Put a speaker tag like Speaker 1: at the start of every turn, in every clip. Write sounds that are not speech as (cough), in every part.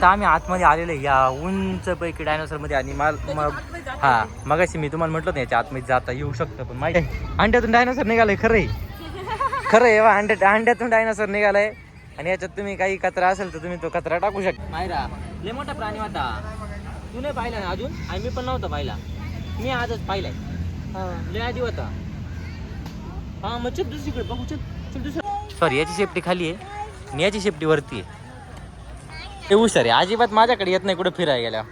Speaker 1: तर आम्ही आतमध्ये आलेलो आहे. या उंच पैकी डायनोसरमध्ये आणि माल मग हा मगाशी मी तुम्हाला म्हटलं ना याच्या आतमध्ये जाता येऊ शकतं पण माहिती अंड्यातून डायनोसर निघालंय खरं आहे (laughs) खरं आहे बा, अंड्या अंड्यातून डायनोसर निघालाय. आणि याच्यात तुम्ही काही कचरा असेल तर तुम्ही तो कचरा टाकू शकता. मायरा लय मोठा प्राणी होता. तू नाही पाहिला ना अजून? आणि मी पण नव्हता पाहिला. मी आजच पाहिलाय. लय आधी होता. हा मग दुसरीकडे बघू चल. चल दुसरं सॉरी याची शेपटी खाली आहे. आणि याची शेपटी वरती आहे. ते हुशार आहे. अजिबात माझ्याकडे येत नाही कुठं फिरायला गेल्या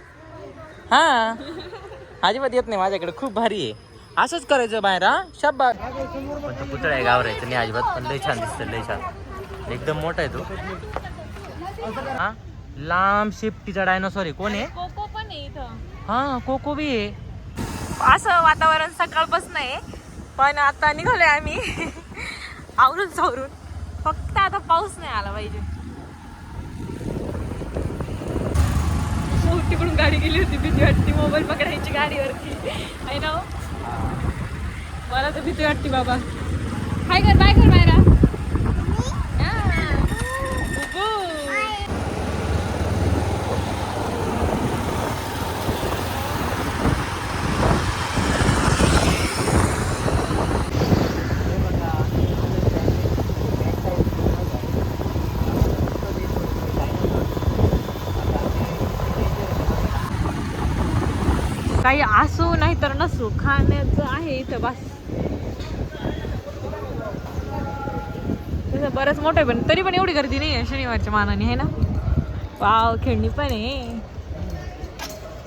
Speaker 1: हा? अजिबात येत नाही माझ्याकडे. खूप भारी आहे. असंच करायचं बाहेर हा? शब्बा पण तो पुतळा आहे गावरायचं नाही अजिबात पण लय छान दिसतं लय छान. एकदम मोठा आहे तो. हा? लांब शेपटीचा डायनोसॉर आहे. कोण आहे?
Speaker 2: कोको पण आहे इथं.
Speaker 1: हा कोको बी आहे.
Speaker 2: असं वातावरण सकाळपासून आहे. पण आता निघालोय आम्ही. आवरून सावरून. फक्त आता पाऊस नाही आला पाहिजे. तिकडून गाडी गेली होती भीती वाटती मोबाईल पकडायची गाडीवरती. आहे ना हो? मला तर भीती वाटते बाबा. हाय कर बाय कर काही असो नाही तर नसो खाण्याचं आहे इथं बस. तसं बरंच मोठं आहे पण तरी पण एवढी गर्दी नाही आहे शनिवारच्या मानाने आहे ना? वाव खेळणी पण आहे.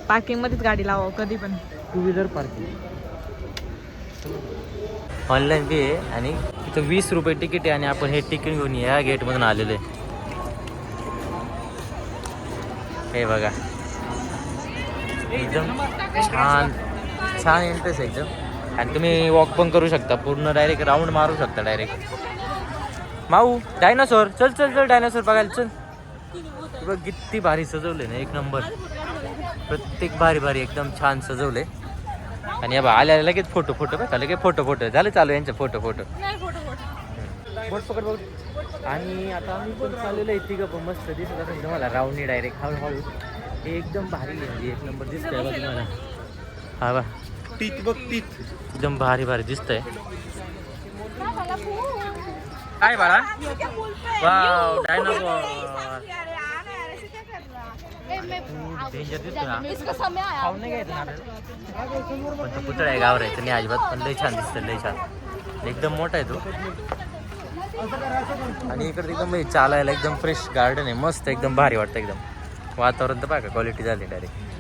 Speaker 2: पार्किंग मध्येच गाडी लावा कधी पण.
Speaker 1: टू व्हीलर पार्किंग ऑनलाईन बी आहे आणि इथं वीस रुपये तिकीट आहे आणि आपण हे तिकीट घेऊन या गेटमधून आलेलो आहे. हे बघा. एकदम छान छान इंटरेस्ट आहे एकदम. आणि तुम्ही वॉक पण करू शकता पूर्ण डायरेक्ट राऊंड मारू शकता डायरेक्ट माऊ डायनासोर चल चल चल डायनासोर बघायला चल. बघ किती भारी सजवले ना एक नंबर प्रत्येक भारी भारी एकदम छान सजवले. आणि या आल्या लगेच फोटो फोटो बघा लगेच फोटो फोटो झालं चालू यांचे फोटो फोटो बोट पकड बोट. आणि आता आम्ही पण चाललेलो आहे तिघं पण मस्त दिसत असेल तुम्हाला राऊंडनी डायरेक्ट हळूहळू. एकदम भारी आहे म्हणजे एक नंबर दिसतंय बघ तुम्हाला. हा बा
Speaker 3: टीत बघ टीत
Speaker 1: एकदम भारी भारी दिसतंय. काय बाळा? वाव डायनासोर आहे गावरायचं नाही अजिबात पण लय छान दिसतं लय छान. एकदम मोठा आहे तो. आणि इकडे एकदम हे चालायला एकदम फ्रेश गार्डन आहे. मस्त एकदम भारी वाटतं एकदम. वातावरण तर बघा क्वालिटी झाली डायरेक्ट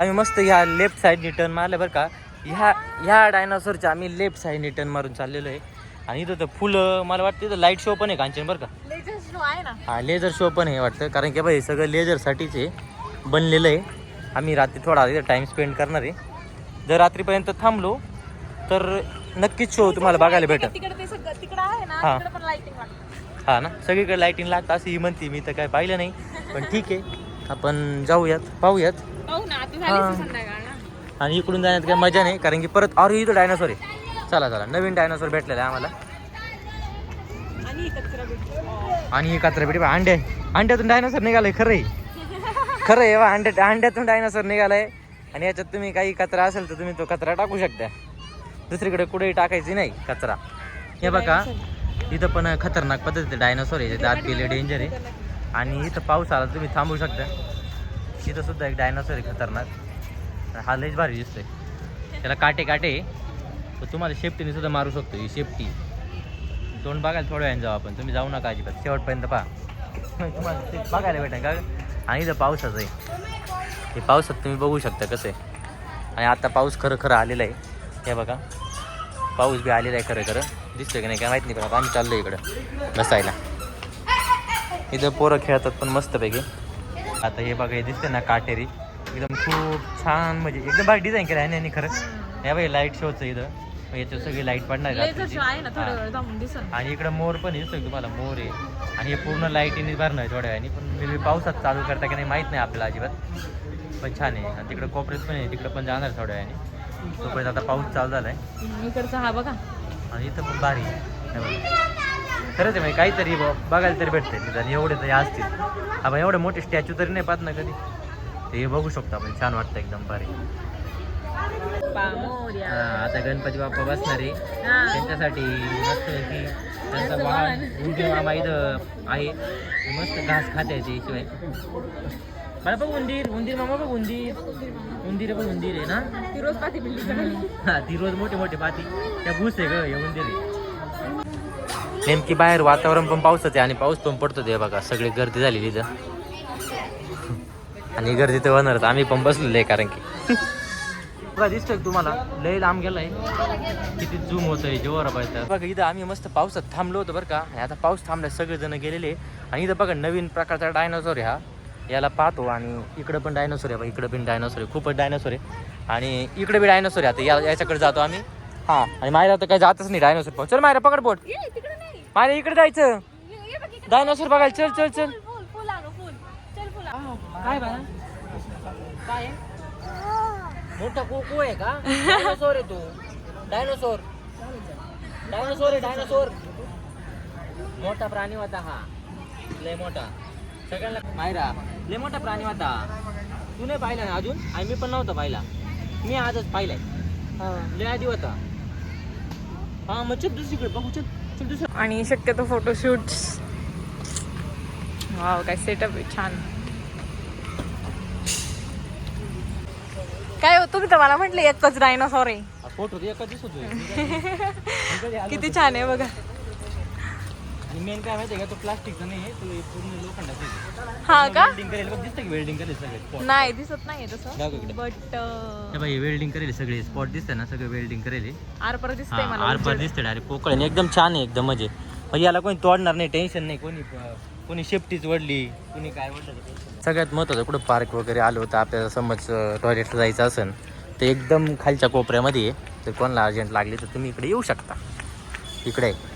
Speaker 1: आम्ही मस्त ह्या लेफ्ट साईडनी टर्न मारलं बरं का. ह्या ह्या डायनासोरच्या आम्ही लेफ्ट साईडनी टर्न मारून चाललेलो आहे. आणि इथं तर फुलं मला वाटतं इथं लाइट शो पण आहे कांचन बरं का?
Speaker 2: आहे ना
Speaker 1: हा लेझर शो पण आहे वाटतं. कारण की बाई सगळं लेझरसाठीच आहे बनलेलं आहे. आम्ही रात्री थोडा इथं टाईम स्पेंड करणार आहे. जर रात्रीपर्यंत थांबलो तर नक्कीच शो तुम्हाला बघायला भेटेल.
Speaker 2: तिकडे ते सगळं तिकडे आहे ना
Speaker 1: हा.
Speaker 2: तिकडे पण लाइटिंग लागते
Speaker 1: हा ना सगळीकडे लाईटिंग लागतं असं ही म्हणते मी तर काय पाहिलं नाही. पण ठीक आहे आपण जाऊयात पाहूयात.
Speaker 2: पाहू ना आता
Speaker 1: हा.
Speaker 2: झाली संध्याकाळ ना.
Speaker 1: आणि इकडून जाण्यात काही मजा नाही कारण की परत अरे इथं डायनासोर आहे. चला चला नवीन डायनासोर भेटलेला आहे आम्हाला.
Speaker 2: आणि कचरा भेटतो.
Speaker 1: आणि ही कचरा पेटी अंडे अंड्यातून डायनासोर निघालाय खरं आहे खरं आहे बा, अंड्या अंड्यातून डायनासोर निघालाय. आणि याच्यात तुम्ही काही कचरा असेल तर तुम्ही तो कचरा टाकू शकता. दुसरीकडे कुठेही टाकायची नाही कचरा. हे बघा इथं पण खतरनाक पद्धती डायनासोर आहे दात गेले डेंजर आहे. आणि इथं पाऊस आला तुम्ही थांबू शकता. इथं सुद्धा एक डायनासोर आहे खतरनाक. हा लयच भारी दिसतोय. त्याला काटे काटे आहे. तुम्हाला शेफ्टीने सुद्धा मारू शकतो ही शेफ्टी तोंड बघायला थोड्या वेळाने जाऊ आपण. तुम्ही जाऊ नका अजिबात. शेवटपर्यंत पहा. तुम्हाला ते बघायला भेटेल का? आणि इथं पावसाचं आहे. हे पावसात तुम्ही बघू शकता कसं आहे. आणि आता पाऊस खरं खरं आलेला आहे. हे बघा. पाऊस बी आलेला आहे खरं खरं. दिसतोय की नाही काय माहीत नाही पण आम्ही चाललो इकडं. बसायला. इथं पोरं खेळतात पण मस्तपैकी. आता हे बघा हे दिसते ना काटेरी. एकदम खूप छान म्हणजे एकदम भारी डिझाईन केलं आहे यांनी खरं. हे बघा लाइट शोचं इथं. याच्यावर सगळी लाइट पडणार
Speaker 2: ना
Speaker 1: आणि इकडं मोर पण दिसतोय तुम्हाला मोर आहे. आणि हे पूर्ण लाईटीने भरणं आहे थोड्या वेळाने पण मी पावसात चालू करता की नाही माहीत नाही आपल्याला अजिबात. पण छान आहे. आणि तिकडं कोपऱ्यात पण आहे तिकडं पण जाणार थोड्या वेळाने. तोपर्यंत आता पाऊस चालू झाला आहे
Speaker 2: इकडचा हा बघा.
Speaker 1: आणि इथं पण भारी. खरंच आहे काहीतरी बघायला तरी भेटते आणि एवढे तरी असतील. आपण एवढे मोठे स्टॅच्यू तरी नाही पाहत ना कधी. ते हे बघू शकतो आपण छान वाटतं एकदम भारी आता गणपती बाप्पा बसणार आहे. त्यांच्यासाठी मस्त की त्यांचा वाहन उंदीर मामा इथं आहे. मस्त घास खाते शिवाय मला बघ उंदीर उंदीर मामा बघ उंदीर. उंदीर बघ उंदीर आहे ना?
Speaker 2: ती रोज पाठी बिल्डिंग
Speaker 1: हा ती रोज मोठे मोठे पाती त्या घुस आहे ग हे उंदीर आहे. नेमकी बाहेर वातावरण पण पावसाचं आहे आणि पाऊस पण पडतो ते बघा. सगळी गर्दी झालेली इथं. आणि गर्दी तर होणारच. आम्ही पण बसलेलो आहे कारण की. बघा दिसतोय का तुम्हाला? लय लांब गेलाय. किती झूम होतंय जोर पाहिजे बघा इथं आम्ही मस्त पावसात थांबलो होतो बरं का. आणि आता पाऊस थांबलाय सगळेजण गेलेले. आणि इथं बघा नवीन प्रकारचा डायनोसॉर आहे हा. याला पाहतो आणि इकडं पण डायनोसॉर आहे बघा इकडं पण डायनोसॉर आहे. खूपच डायनोसॉर आहे. आणि इकडे बी डायनोसॉर आहे. आता या याच्याकडे जातो आम्ही. हा आणि मायरा तर काही जातच नाही डायनोसॉर चल मायरा पकड बोट.
Speaker 2: तिकडे नाही.
Speaker 1: मायरा इकडे जायचं.
Speaker 2: ये- ये बघ इकडे.
Speaker 1: डायनोसॉर बघायला चल चल चल. काय काय? मोठा कोको आहे का? डायनोसॉर आहे तो. डायनोसॉर डायनोसॉर आहे डायनोसॉर मोठा प्राणी होता हा. लय मोठा. सगळ्यांना मायरा. लय मोठा प्राणी होता. तू नाही पाहिला ना अजून? आणि मी पण नव्हता पाहिला. मी आजच पाहिलाय. लय आधी होता. हा मग चल दुसरीकडे बघू चल. चल दुसरं.
Speaker 2: आणि शक्यतो फोटोशूट वाव काय सेटअप आहे छान. काय हो तुम्ही तर मला म्हटलं एकच डायनोसॉर आहे.
Speaker 1: फोटो एका दिसतोय
Speaker 2: किती छान आहे बघा.
Speaker 1: मेन काय माहिती का तो प्लास्टिकचा नाही तो हे पूर्ण लोखंडाचा आहे.
Speaker 2: हा का
Speaker 1: वेल्डिंग करेल बघ दिसतं की वेल्डिंग करेल सगळे
Speaker 2: नाही दिसत नाही
Speaker 1: दाखव
Speaker 2: तसं
Speaker 1: इकडे.
Speaker 2: बट
Speaker 1: हे बाई वेल्डिंग करेल सगळे स्पॉट दिसतं ना सगळे वेल्डिंग करेल
Speaker 2: आरपर दिसतंय मला
Speaker 1: आरपार
Speaker 2: उजेड.
Speaker 1: दिसते डायरेक्ट पोकळ आणि एकदम छान आहे एकदम म्हणजे म्हणजे याला कोणी तोडणार नाही टेन्शन नाही कोणी कोणी शेफ्टीच वडली कोणी काय वडलं सगळ्यात महत्त्वाचं कुठं पार्क वगैरे आलो होतं आपल्याला समज टॉयलेटला जायचं असेल तर एकदम खालच्या कोपऱ्यामध्ये आहे तर कोणाला अर्जंट लागली तर तुम्ही इकडे येऊ शकता इकडे आहे.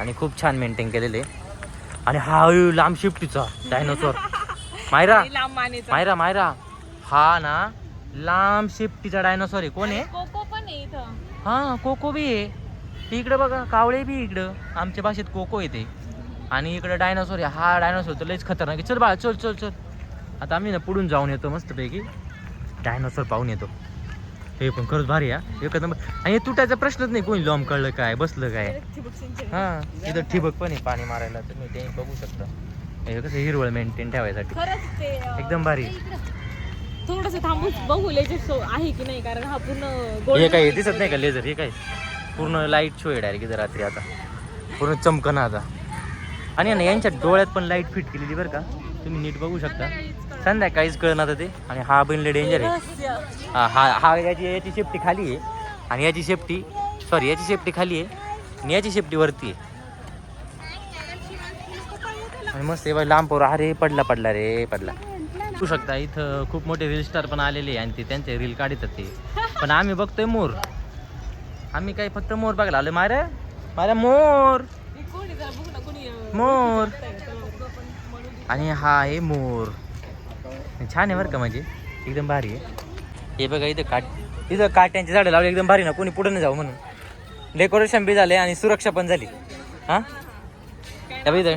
Speaker 1: आणि खूप छान मेंटेन केलेले आणि हा लांब शिफ्टीचा डायनोसॉर मायरा. मायरा मायरा. हा ना लांब शिफ्टीचा डायनोसॉर आहे. कोण आहे?
Speaker 2: कोको पण
Speaker 1: हा कोको बी आहे. इकडं बघा कावळे बी इकडं. आमच्या भाषेत कोको येते आणि इकडं डायनोसॉर आहे. हा डायनोसॉर तर लयच खतरनाक आहे. चल बाळा चल चल चल. आता आम्ही ना पुढून जाऊन येतो मस्तपैकी. डायनोसॉर पाहून येतो. हे पण खरंच भारी आहे एकच नंबर. आणि हे तुटायचा प्रश्नच नाही कोणी लॉम कळलं काय बसलं काय. हा इथं ठिबक पण आहे पाणी मारायला तुम्ही ते बघू शकता. हे कसं हिरवळ मेंटेन ठेवायसाठी.
Speaker 2: खरंच ते अं,
Speaker 1: एकदम भारी.
Speaker 2: थोडस थांबून बघू लेजेस शो आहे की नाही कारण हा पूर्ण
Speaker 1: हे काय दिसत नाही का लेझर हे काय? पूर्ण लाइट शो आहे डायरेक्ट इथं रात्री आता. पूर्ण चमकन आता. आणि ना यांच्या डोळ्यात पण लाइट फिट केलेली बरं का. तुम्ही नीट बघू शकता. संध्याकाळीच कळणार आता ते. आणि हा बनले डेंजर आहे. हा हा हा याची याची शेफ्टी खाली आहे. आणि याची शेफ्टी सॉरी याची शेफ्टी खाली आहे. आणि याची शेफ्टी वरती आहे. आणि मस्त हे बाई लांब पोर. अरे पडला पडला रे पडला. तू शकता इथं खूप मोठे रील स्टार पण आलेले आहे. आणि ते त्यांचे रील काढतात ते. पण आम्ही बघतोय मोर. आम्ही काही फक्त मोर बघायला आलो मारे मारे मोर. मोर. आणि हा आहे मोर. छान आहे बरं का म्हणजे. एकदम भारी आहे. हे बघा इथं काट इथं काट्यांची झाडं लावली एकदम भारी ना. कोणी पुढे नाही जाऊ म्हणून. डेकोरेशन बी झाले आणि सुरक्षा पण झाली. हां? इथं.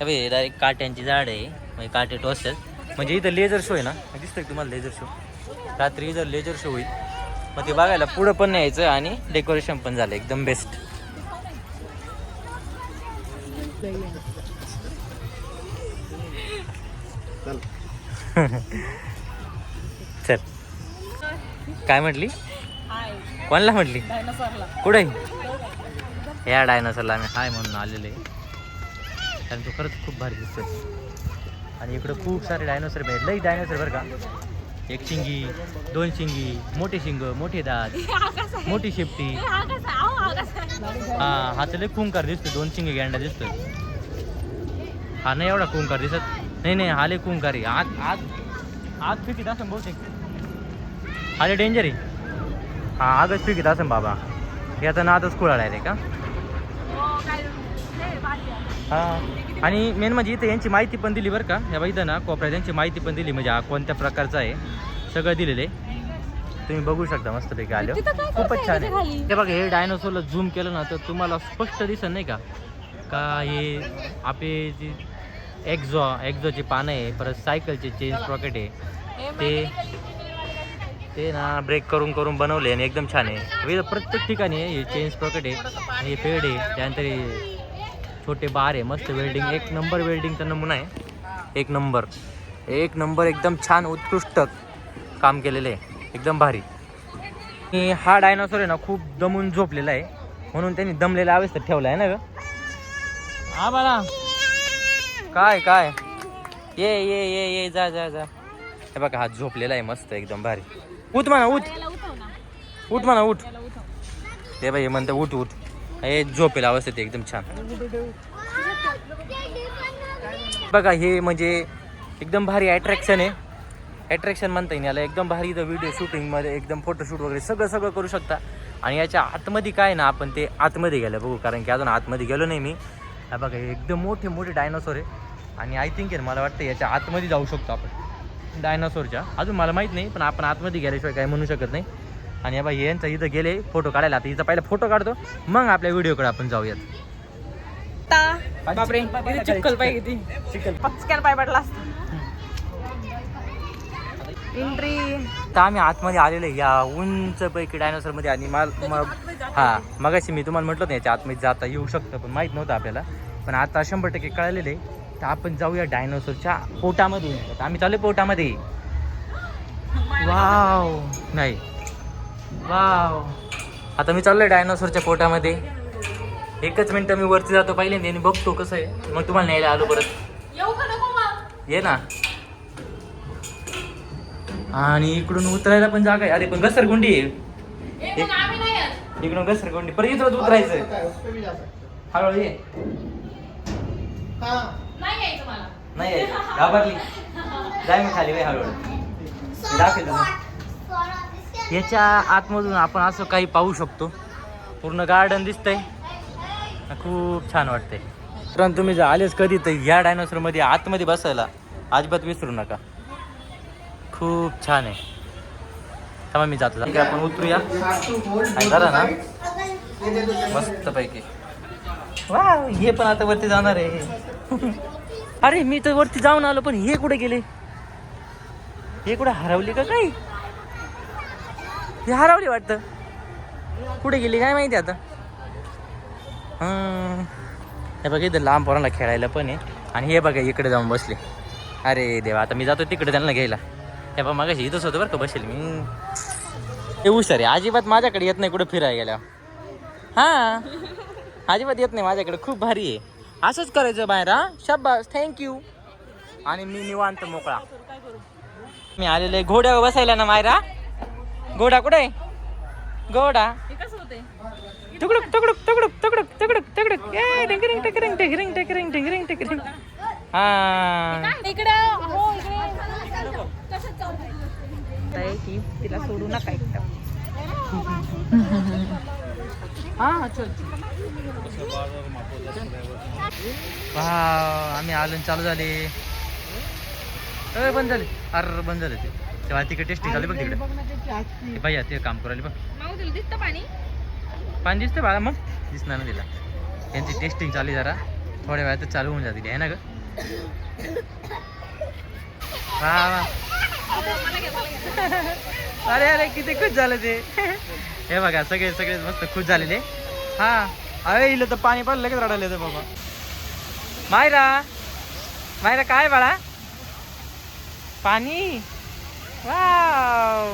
Speaker 1: डायरेक्ट काट्यांची झाड आहे. म्हणजे काटे टोचतात. म्हणजे इथं लेझर शो आहे ना. दिसतंय तुम्हाला लेझर शो रात्री इथं लेझर शो होईल मग ते बघायला पुढं पण न्यायचं आणि डेकोरेशन पण झालं. एकदम बेस्ट (laughs) चल. काय म्हटली?
Speaker 2: हाय
Speaker 1: कोणाला म्हटली? कुठे? या डायनासरला आम्ही हाय म्हणून आलेले कारण तो खरंच खूप भारी दिसतोय. आणि इकडं खूप सारे डायनोसर भेट लई डायनोसर बरं का. एक शिंगी दोन शिंगी मोठे शिंग मोठे दात मोठी शेपटी.
Speaker 2: हा कसा हा
Speaker 1: तर लई खुंकार दिसतो दोन शिंगे गँडा दिसतो हा नाही एवढा कुंकार दिसत. नाही नाही खुंकार आहे आत आत आत फिकीत असं बहुतेक. लई डेंजर आहे. हा आगच फिकीत असं बाबा. याचा नादच कुळाला आहे का?
Speaker 2: हो.
Speaker 1: हा आणि मेन म्हणजे इथे यांची माहिती पण दिली बरं का? या इथं ना कोपऱ्यात यांची माहिती पण दिली. म्हणजे हा कोणत्या प्रकारचा आहे? सगळं दिलेलं आहे. तुम्ही बघू शकता मस्तपैकी आले खूपच छान आहे? हे बघा हे डायनोसॉरला झूम केलं ना तर तुम्हाला स्पष्ट दिसत नाही का? का हे आपले जे एक्झॉ एक्झॉची पानं आहे परत सायकलचे चेन स्प्रॉकेट आहे.
Speaker 2: हे
Speaker 1: ते ते ना ब्रेक करून करून बनवले आणि एकदम छान आहे. वेळ प्रत्येक ठिकाणी आहे हे चेन स्प्रॉकेट आहे आणि हे पेड आहे त्यानंतर हे छोटे बार आहे मस्त वेल्डिंग एक नंबर वेल्डिंगचा नमुना आहे. एक नंबर एक नंबर एकदम छान उत्कृष्ट काम केलेलं आहे. एकदम भारी. हा डायनॉसॉर आहे ना खूप दमून झोपलेला आहे. म्हणून त्यांनी दमलेल्या अवस्थेत ठेवला आहे ना ग? हा बाळा. काय काय? ये ये ये ये जा जा जा. हे बघा हा झोपलेला आहे मस्त एकदम भारी. उठ म्हणा उठ. उठ म्हणा उठ. हे बाई म्हणतं उठ उठ. हे झोपेल अवस्थेत एकदम छान. बघा हे म्हणजे एकदम भारी अट्रॅक्शन आहे. अट्रॅक्शन म्हणता येईल याला. एकदम भारी इथं व्हिडिओ शूटिंगमध्ये एकदम फोटोशूट वगैरे सगळं सगळं करू शकता. आणि याच्या आतमध्ये काय ना आपण ते आतमध्ये गेलं बघू. कारण की अजून आतमध्ये गेलो नाही मी. हा बघा हे एकदम मोठे मोठे डायनोसॉर आहे. आणि आय थिंक मला वाटतं याच्या आतमध्ये जाऊ शकतो आपण. डायनोसॉरच्या अजून मला माहीत नाही पण आपण आतमध्ये गेल्याशिवाय काय म्हणू शकत नाही. आणि या बाई यांचा इथं गेले फोटो काढायला. आता हिचा पहिला फोटो काढतो. मग आपल्या व्हिडिओकडे आपण जाऊयात.
Speaker 2: आता बापरे इथे चिक्कल पाय किती?
Speaker 1: चिकन
Speaker 2: पचक्यान पाय पडला असता. एंट्री
Speaker 1: तर आम्ही आतमध्ये आलेलो आहे. या उंच पैकी डायनोसॉरमध्ये आणि माल मग हा मगाशी मी तुम्हाला म्हटलं ना याच्या आतमध्ये जाता येऊ शकतं पण माहीत नव्हतं आपल्याला. पण आता शंभर टक्के कळलेलं आहे. तर आपण जाऊया डायनोसॉरच्या पोटामधून. तर आम्ही चालू पोटामध्ये. वाव. नाही. वाव. आता मी चाललोय डायनोसॉरच्या पोटामध्ये. एकच मिनटं मी वरती जातो पहिल्यांदा आणि बघतो कसं आहे. मग तुम्हाला न्यायला आलो परत.
Speaker 2: येऊ का नको मग?
Speaker 1: ये ना. आणि इकडून उतरायला पण जागा आहे. अरे पण घसरगुंडी आहे. इकडून घसरगुंडी. परत इथं उतरायचं. हळूहळू ये.
Speaker 2: नाही
Speaker 1: आहे. घाबरली. जाय मी खाली बाई हळूहळू. दाखवेल तुला. याच्या आतमधून आपण असं काही पाहू शकतो. पूर्ण गार्डन दिसतंय. खूप छान वाटतंय. परंतु तुम्ही जर आलेच कधी तर या डायनोसॉरमध्ये आतमध्ये बसायला अजिबात विसरू नका. खूप छान आहे. थांबा मी जातो. ठीक आहे आपण उतरूया. आणि जरा ना? मस्त पैकी वा हे पण आता वरती जाणार आहे. अरे मी तर वरती जाऊन आलो पण हे कुठे गेले? हे कुठे हरवली का काही? हे हरवली वाटतं. कुठे गेली काय माहिती आता? हे बघा इथं लांब पोरांना खेळायला पण आहे. आणि हे बघा इकडे जाऊन बसले. अरे देवा आता मी जातो तिकडे त्यांना घ्यायला. हे बघा मागाशी इथंच होतं बरं का बसेल मी. हे हुशार आहे. अजिबात माझ्याकडे येत नाही कुठं फिरायला गेल्या हां. अजिबात येत नाही माझ्याकडे खूप भारी आहे. असंच करायचं बाहेर हा शब्बास थँक्यू आणि मी निवांत मोकळा मी आलेलो घोड्यावर बसायला ना मायरा घोडा कुठे घोडा
Speaker 2: हे
Speaker 1: तुकडुक तुकडुक तुकडुक तुकडुक तुकडुक तुकडुक ए टिंगरिंग टिंगरिंग टिंगरिंग टिंगरिंग टिंगरिंग टिंगरिंग हा
Speaker 2: इकडे हो इकडे तिला सोडू नका एकदम हा चल.
Speaker 1: वाव, आम्ही आलो चालू झाले. अरे बंद झाले. अरे बंद झाले ते. तेव्हा तिकडे टेस्टिंग झाली बघ तिकडे. भैया ते काम करायला बघ.
Speaker 2: दिसतं पाणी?
Speaker 1: पाणी दिसते बाळा मग. दिसणार ना तिला. यांची टेस्टिंग चालू जरा. थोड्या वेळात चालू होऊन जातील आहे ना ग? वा अरे अरे किती खुश झालं ते. हे बघा सगळे सगळे मस्त खुश झालेले. हा अरे इलं तर पाणी पण लगेच रडायला येतं बाबा. मायरा मायरा काय बाळा? पाणी? वाव.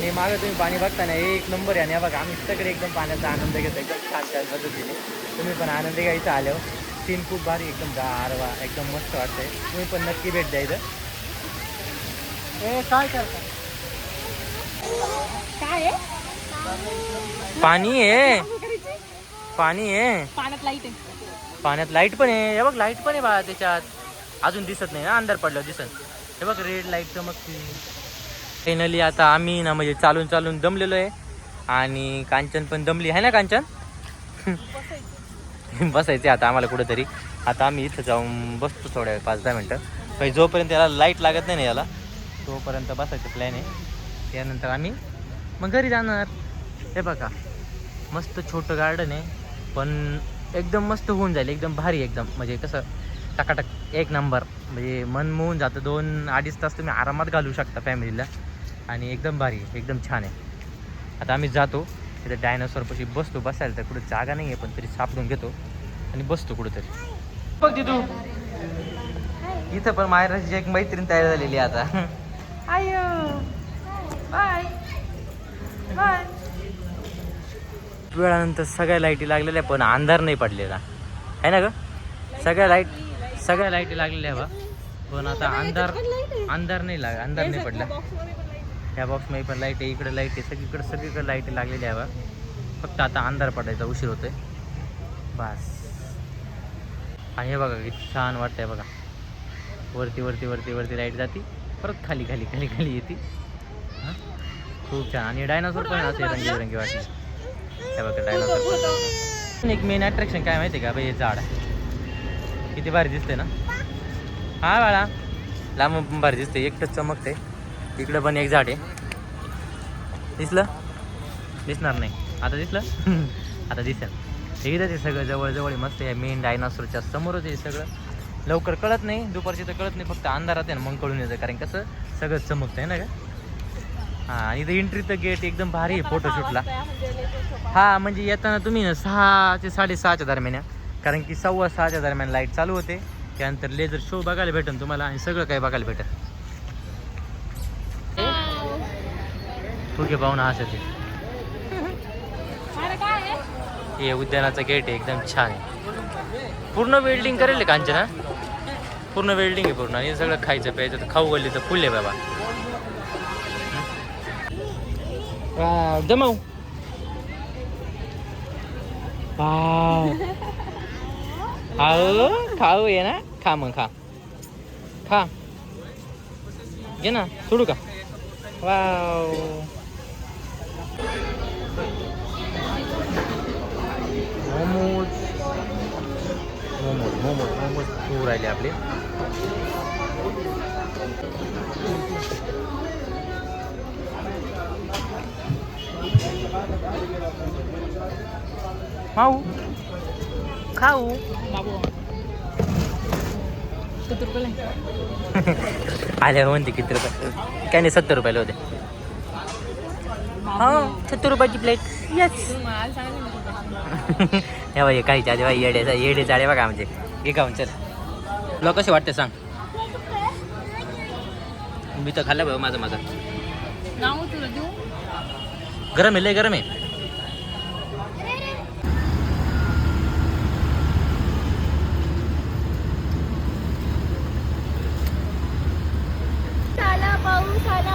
Speaker 1: हे मागं तुम्ही पाणी बघता ना एक नंबर आहे. आणि हे बघा आम्ही सगळे एकदम पाण्याचा आनंद घेतो एकदम छान छान पद्धतीने. तुम्ही पण आनंद घ्यायचा आल्यावर? सीन खूप भारी एकदम गारवा एकदम मस्त वाटतंय. तुम्ही पण नक्की भेट द्या ए काय करता
Speaker 2: काय आहे?
Speaker 1: पाणी आहे. पाणी आहे.
Speaker 2: पाण्यात लाइट आहे.
Speaker 1: पाण्यात लाइट पण आहे. हे बघ लाइट पण आहे बाळा त्याच्यात. अजून दिसत नाही ना अंधार पडल्यावर दिसत. हे बघ रेड लाइट चमकते. फायनली आता आम्ही ना म्हणजे चालून चालून दमलेलो आहे. आणि कांचन पण दमली. आहे ना कांचन? बसायचे. (laughs) आता आम्हाला कुठेतरी. आता आम्ही इथं जाऊन बसतो थोड्या वेळ पाच दहा मिनटं. काही जोपर्यंत याला लाइट लागत नाही ना याला तोपर्यंत बसायचं प्लॅन आहे. त्यानंतर आम्ही मग घरी जाणार. हे बघा मस्त छोटं गार्डन आहे पण एकदम मस्त होऊन जाईल एकदम भारी एकदम. म्हणजे कसं टकाटक एक नंबर म्हणजे मन मोहून जातं. दोन अडीच तास तुम्ही आरामात घालू शकता फॅमिलीला आणि एकदम भारी आहे, एकदम छान आहे. आता आम्ही जातो. तिथे डायनोसॉरपाशी बसतो. बसायला तर कुठे जागा नाही आहे पण तरी सापडून घेतो आणि बसतो कुठंतरी. बघ तू इथं पण मायराची एक मैत्रीण तयार झालेली आहे आता.
Speaker 2: आयो बाय बाय
Speaker 1: वेळानंतर सगळ्या लाईटी लागलेल्या पण अंधार नाही पडलेला. आहे ना ग? सगळ्या लाइट सगळ्या लाईटी लागलेल्या बा. पण आता अंधार अंधार नाही लाग अंधार नाही पडला. या बॉक्समध्ये पण लाइट आहे इकडे लाइट आहे सगळीकडे सगळीकडे लाईटी लागलेल्या आहे बा. फक्त आता अंधार पडायचा उशीर होतोय. बस. आणि हे बघा किती छान वाटतंय बघा. वरती वरती वरती वरती लाइट जाते. परत खाली खाली खाली खाली येते. हां? खूप छान. आणि डायनासोर पण असे रंगीबिरंगी वाटले त्या बघा डायनासोर एक मेन अट्रॅक्शन काय माहिती आहे का? बाई हे झाड. किती भारी दिसते ना? हा बाळा. लांब पण भारी दिसते एकटंच चमकते इकडं पण एक झाड आहे. दिसलं? दिसणार नाही. आता दिसलं? (laughs) आता दिसेल. हे ते सगळं. जवळजवळ मस्त आहे. मेन डायनासोरच्या समोरच आहे सगळं. लवकर कळत नाही दुपारची तर कळत नाही फक्त अंधारात आहे ना मग कळून येतं कारण कसं सगळं चमकतं आहे ना का हां आणि इथं एंट्रीचं गेट एकदम भारी आहे फोटोशूटला हा म्हणजे येताना तुम्ही ना सहा ते साडेसहाच्या दरम्यान या. कारण की सव्वा सहाच्या दरम्यान लाइट चालू होते त्यानंतर लेझर शो बघायला भेटेल तुम्हाला आणि सगळं काही बघायला भेटेल ओके पाहुणा ते.
Speaker 2: आहे?
Speaker 1: हे उद्यानाचं गेट आहे एकदम छान आहे. पूर्ण वेल्डिंग करेल आहे कांचना पूर्ण वेल्डिंग आहे पूर्ण. आणि हे सगळं खायचं प्यायचं तर खाऊ गल्ली तर फुल आहे बाबा. हम्म. जमाऊ वाव. खाऊ खाऊ ये ना. खा मग खा. खा. घे ना सोडू का? वाव. मोमोज. मोमोज मोमोज मोमोज तू राहिले आपले. खाऊ. खाऊ. (laughs) आल्यावर म्हणते किती रुपये. काय नाही सत्तर रुपयाला होते. हो सत्तर रुपयाची प्लेट येस. (laughs) हे बाई काही आधी बाई येडे येडे जाडे बघा आमचे हे का चल. तुला कसे वाटते सांग. मी तर खाल्लं बघ माझं माझं. गरम आहे लय गरम आहे.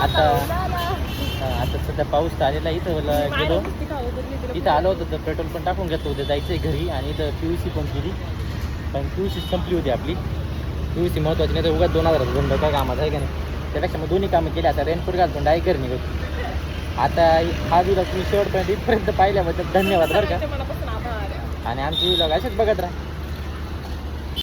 Speaker 1: आता आता सध्या पाऊस आलेला इथं गेलो. इथं आलो होतो तर पेट्रोल पण टाकून घेतो उद्या जायचं आहे घरी आणि इथं पी यू सी पण केली पण पी यू सी संपली होती आपली. पी यू सी महत्त्वाची नाही तर उगाच दोन हजाराचा धंदा काय कामाचा आहे का नाही? त्यापेक्षा मग दोन्ही कामं केली आता रेनकोट घालतो डाय कर निघतो. आता हा दिवस तुम्ही शेवटपर्यंत इथपर्यंत पाहिल्याबद्दल धन्यवाद बरं का. आणि आमची व्लॉग असेच बघत राहा.